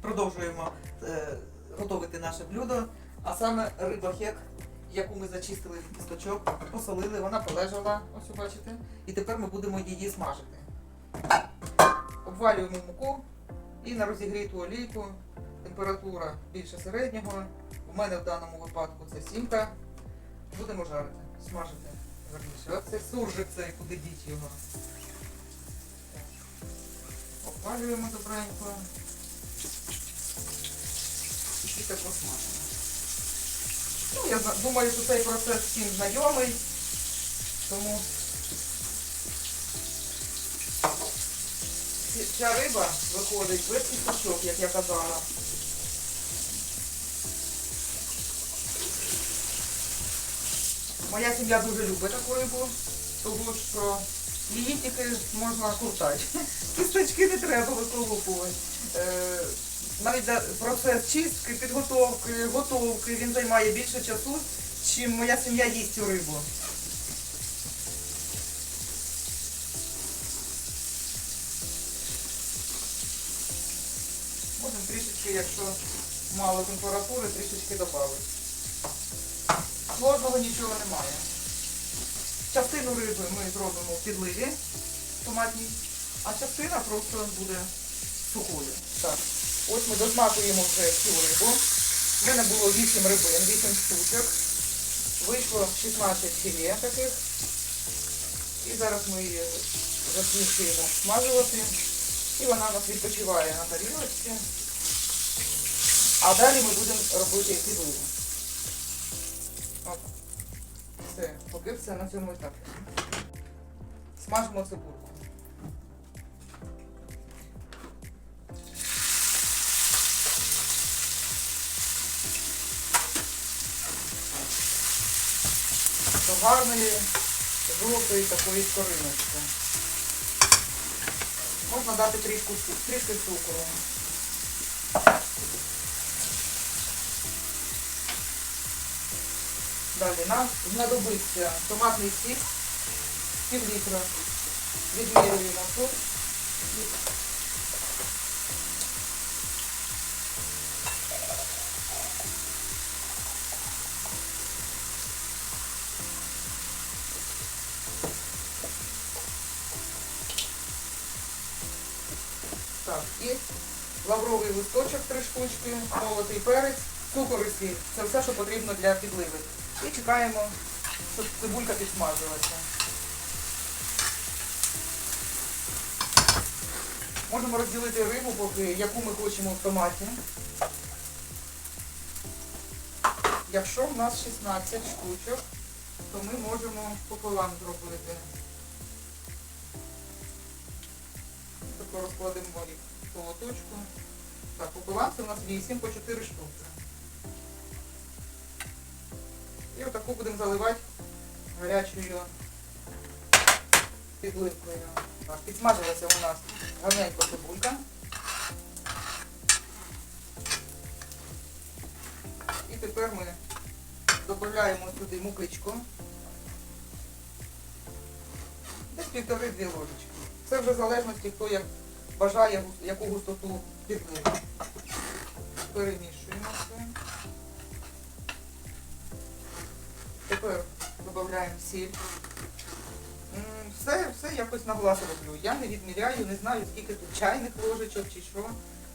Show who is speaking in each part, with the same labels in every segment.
Speaker 1: продовжуємо е, готувати наше блюдо, а саме риба хек, яку ми зачистили від кісточок, посолили, вона полежала, ось бачите, і тепер ми будемо її смажити. Обвалюємо муку і на розігріту олійку, температура більше середнього. У мене в даному випадку це сімка. Будемо жарити, смажити. Верніше. Оце суржик цей, куди діть його. Обвалюємо добренько. І так посмажимо. Ну, я думаю, що цей процес всім знайомий, тому ця риба виходить без кісточок, як я казала. Моя сім'я дуже любить таку рибу, тому що її тільки можна куртати. Кісточки не треба виколупувати. Навіть процес чистки, підготовки, готовки, він займає більше часу, чим моя сім'я їсть цю рибу. Можемо трішечки, якщо мало температури, трішечки додати. Сложного нічого немає. Частину риби ми зробимо в підливі томатній, а частина просто буде сухою. Так, ось ми досмакуємо вже цю рибу. У мене було 8 рибин, 8 штучок. Вийшло 16 філе таких. І зараз ми її закінчуємо смажувати. І вона у нас відпочиває на тарілочці. А далі ми будемо робити підливу. Все, поки все на цьому етапі. Смажимо цибульку. До гарної жовтої такої скориночки. Можна дати трішку, трішки цукру. Далі нам знадобиться томатний сік, пів літра. Відмірюємо тут. Так, і лавровий листочок три штучки, молотий перець, цукор і сіль. Це все, що потрібно для підливи. І чекаємо, щоб цибулька підсмажилася. Можемо розділити рибу, поки яку ми хочемо в томаті. Якщо в нас 16 штучок, то ми можемо пополам зробити. Тако розкладемо їх в полоточку. Так, пополам це у нас 8 по 4 штуки. І отаку будемо заливати гарячою підливкою. Так, підсмажилася у нас гарненько цибулька. І тепер ми додаємо сюди мукичку. Десь півтори-дві ложечки. Це вже в залежності, хто як бажає яку густоту підливи. Перемішуємо все. Тепер додаємо сіль. Все, все якось на глаз роблю. Я не відміряю, не знаю, скільки тут чайних ложечок чи що.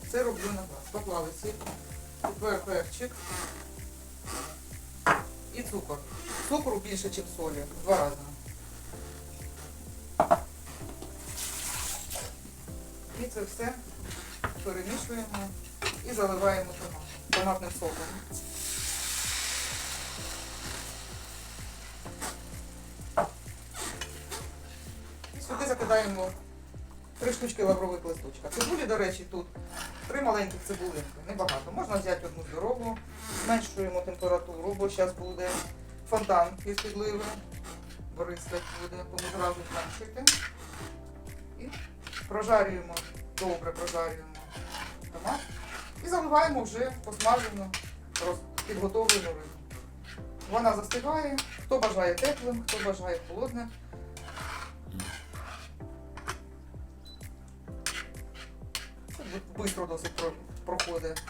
Speaker 1: Все роблю на глаз. Поклали сіль. Тепер перчик. І цукор. Цукру більше, ніж солі. Два рази. Це все перемішуємо і заливаємо томат, томатним соком. Сюди закидаємо три штучки лаврових листочка. Цибулі, до речі, тут три маленьких цибулинки, небагато. Можна взяти одну здорову, зменшуємо температуру, бо зараз буде фонтан із підливи. Бризкать буде, тому зразу зменшити. І прожарюємо, добре прожарюємо томат. І заливаємо вже посмажену, підготовлену рибу. Вона застигає, хто бажає теплим, хто бажає холодним. Швидко досить проходить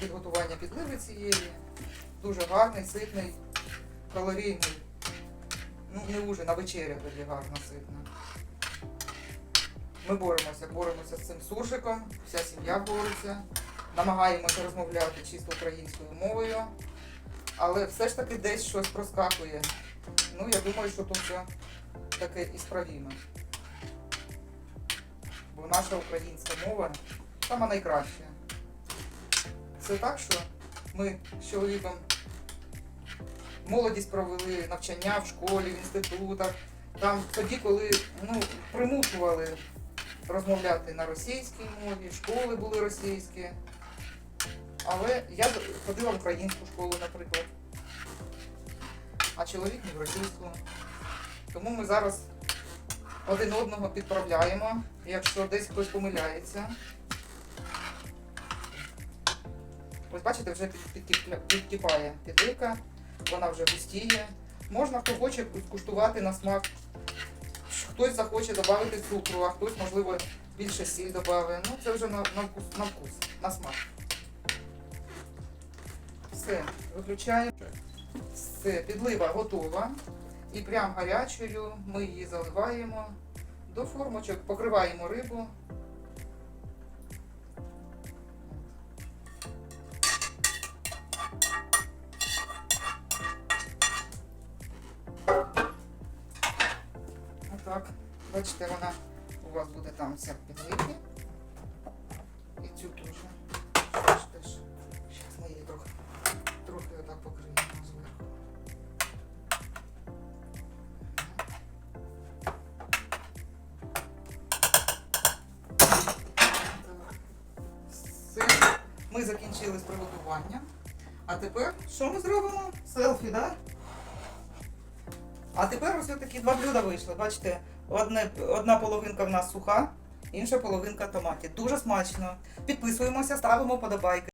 Speaker 1: підготування підливи цієї. Дуже гарний, ситний, калорійний. Ну, не ужин, а вечеря тоді гарна, ситна. Ми боремося, боремося з цим суржиком, вся сім'я бореться, намагаємося розмовляти чисто українською мовою, але все ж таки десь щось проскакує. Ну, я думаю, що тут все таке і справімо. Бо наша українська мова сама найкраща. Це так, що ми з чоловіком молодість провели, навчання в школі, в інститутах. Там тоді, коли ну, примушували розмовляти на російській мові, школи були російські. Але я ходила в українську школу, наприклад. А чоловік не в російську. Тому ми зараз один одного підправляємо, якщо десь хтось помиляється. Ось бачите, вже підкипає підливка, вона вже густіє. Можна, хто хоче куштувати на смак. Хтось захоче додати цукру, а хтось, можливо, більше сіль додає. Ну, це вже на, на, вкус, на вкус, на смак. Все, виключаємо. Все, підлива готова. І прям гарячою ми її заливаємо до формочок, покриваємо рибу. Отак. Бачите, вона у вас буде там вся в. І цю теж. Зараз ми її трохи, трохи отак покриємо зверху. Все. Ми закінчили з приготуванням. А тепер що ми зробимо? Селфі, так? Да? А тепер ось такі два блюда вийшли. Бачите, одне, одна половинка в нас суха, інша половинка томатів. Дуже смачно. Підписуємося, ставимо подобайки.